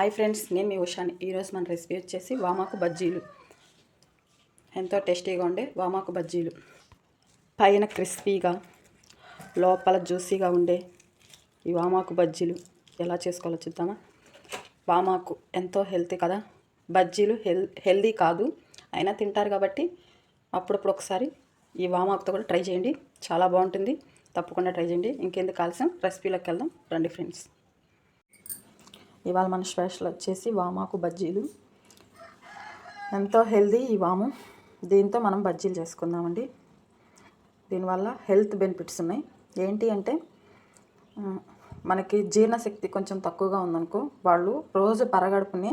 Hi friends నేను మీ ఉషాని. ఈరోజు మన రెసిపీ వచ్చేసి వామాకు బజ్జీలు. ఎంతో టేస్టీగా ఉండే వామాకు బజ్జీలు. పైన క్రిస్పీగా లోపల జ్యూసీగా ఉండే ఈ వామాకు బజ్జీలు. ఎలా చేసుకోవాలో చూద్దామా? వామాకు ఎంతో హెల్తీ కదా? బజ్జీలు హెల్ హెల్దీ కాదు అయినా తింటారు కాబట్టి అప్పుడప్పుడు ఒకసారి ఈ వామాకుతో కూడా ట్రై చేయండి. చాలా బాగుంటుంది. తప్పకుండా ట్రై చేయండి. ఇంకెందుకు కాల్సిన రెసిపీలోకి వెళ్దాం. రండి ఫ్రెండ్స్. ఇవాళ మన స్పెషల్ వచ్చేసి వామాకు బజ్జీలు. ఎంతో హెల్దీ ఈ వాము. దీంతో మనం బజ్జీలు చేసుకుందామండి. దీనివల్ల హెల్త్ బెనిఫిట్స్ ఉన్నాయి. ఏంటి అంటే మనకి జీర్ణశక్తి కొంచెం తక్కువగా ఉందనుకో వాళ్ళు రోజు పరగడుపుని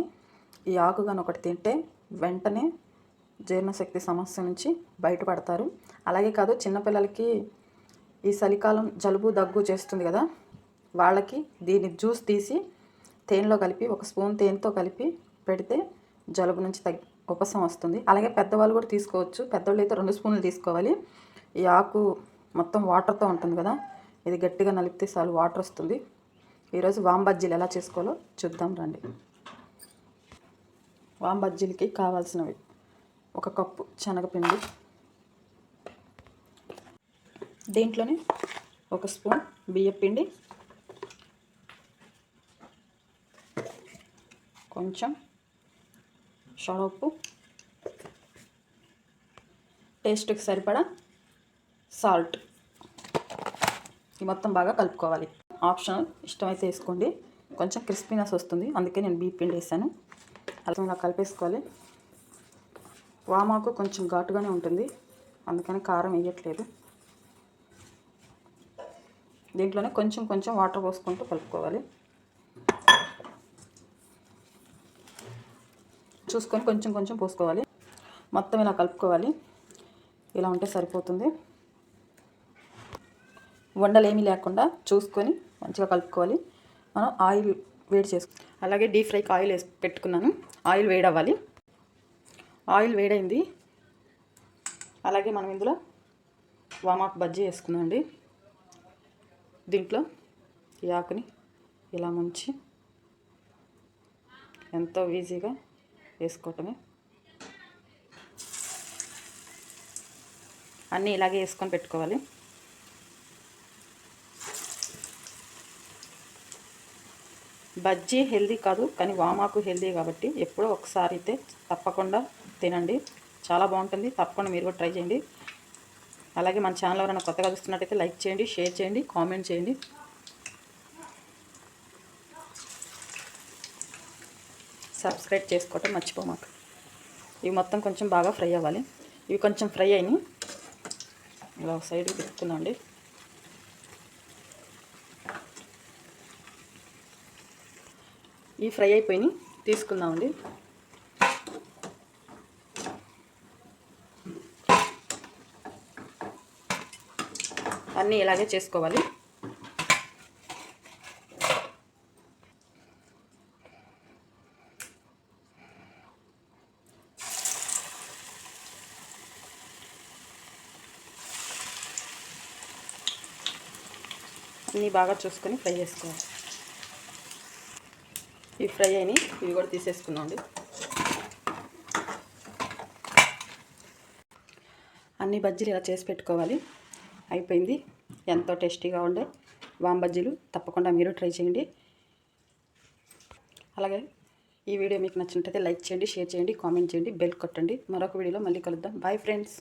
ఈ ఆకు కానీ ఒకటి తింటే వెంటనే జీర్ణశక్తి సమస్య నుంచి బయటపడతారు. అలాగే కాదు చిన్నపిల్లలకి ఈ చలికాలం జలుబు దగ్గు చేస్తుంది కదా వాళ్ళకి దీని జ్యూస్ తీసి తేనెలో కలిపి ఒక స్పూన్ తేనెతో కలిపి పెడితే జలుబు నుంచి తగ్గి ఉపశం వస్తుంది. అలాగే పెద్దవాళ్ళు కూడా తీసుకోవచ్చు. పెద్దవాళ్ళు అయితే రెండు స్పూన్లు తీసుకోవాలి. ఈ ఆకు మొత్తం వాటర్తో ఉంటుంది కదా ఇది గట్టిగా నలిపితే చాలు వాటర్ వస్తుంది. ఈరోజు వామ్ బజ్జీలు ఎలా చేసుకోవాలో చూద్దాం రండి. వామ్ బజ్జీలకి కావాల్సినవి. ఒక కప్పు శనగపిండి. దీంట్లోనే ఒక స్పూన్ బియ్యపిండి. కొంచెం షడప్పు టేస్ట్కి సరిపడా సాల్ట్. ఈ మొత్తం బాగా కలుపుకోవాలి. ఆప్షనల్ ఇష్టమైతే వేసుకోండి. కొంచెం క్రిస్పీనెస్ వస్తుంది. అందుకే నేను బీ పిండి వేసాను. అలా ఇలా కలిపేసుకోవాలి. వామాకు కొంచెం ఘాటుగానే ఉంటుంది. అందుకని కారం వేయట్లేదు. దీంట్లోనే కొంచెం కొంచెం వాటర్ పోసుకుంటూ కలుపుకోవాలి. చూసుకొని కొంచెం కొంచెం పోసుకోవాలి. మొత్తం ఇలా కలుపుకోవాలి. ఇలా ఉంటే సరిపోతుంది. వండలు ఏమీ లేకుండా చూసుకొని మంచిగా కలుపుకోవాలి. మనం ఆయిల్ వేడి చేసు అలాగే డీప్ ఫ్రైకి ఆయిల్ వేసి పెట్టుకున్నాను. ఆయిల్ వేడవ్వాలి. ఆయిల్ వేడైంది. అలాగే మనం ఇందులో వామాకు బజ్జీ వేసుకుందామండి దీంట్లో ఈ ఆకుని ఇలా ముంచి ఎంతో ఈజీగా వేసుకోవటమే. అన్నీ ఇలాగే వేసుకొని పెట్టుకోవాలి. బజ్జీ హెల్దీ కాదు కానీ వామాకు హెల్దీ కాబట్టి ఎప్పుడో ఒకసారి అయితే తప్పకుండా తినండి. చాలా బాగుంటుంది. తప్పకుండా మీరు కూడా ట్రై చేయండి. అలాగే మన ఛానల్ ఎవరైనా కొత్తగా చూస్తున్నట్టయితే లైక్ చేయండి షేర్ చేయండి కామెంట్ చేయండి. సబ్స్క్రైబ్ చేసుకోవటం మర్చిపోమాక. ఇవి మొత్తం కొంచెం బాగా ఫ్రై అవ్వాలి. ఇవి కొంచెం ఫ్రై అయినాయి. ఇలా ఒక సైడ్ తిప్పుకుందామండి. ఇవి ఫ్రై అయిపోయినాయి. తీసుకుందామండి. అన్నీ ఇలాగే చేసుకోవాలి. అన్నీ బాగా చూసుకొని ఫ్రై చేసుకోవాలి. ఇవి ఫ్రై అయిని ఇవి కూడా తీసేసుకున్నామండి అన్ని బజ్జీలు ఇలా చేసి పెట్టుకోవాలి. అయిపోయింది. ఎంతో టేస్టీగా ఉండే వామ్ బజ్జీలు. తప్పకుండా మీరు ట్రై చేయండి. అలాగే ఈ వీడియో మీకు నచ్చినట్లయితే లైక్ చేయండి షేర్ చేయండి కామెంట్ చేయండి బెల్ కొట్టండి. మరొక వీడియోలో మళ్ళీ కలుద్దాం. Bye friends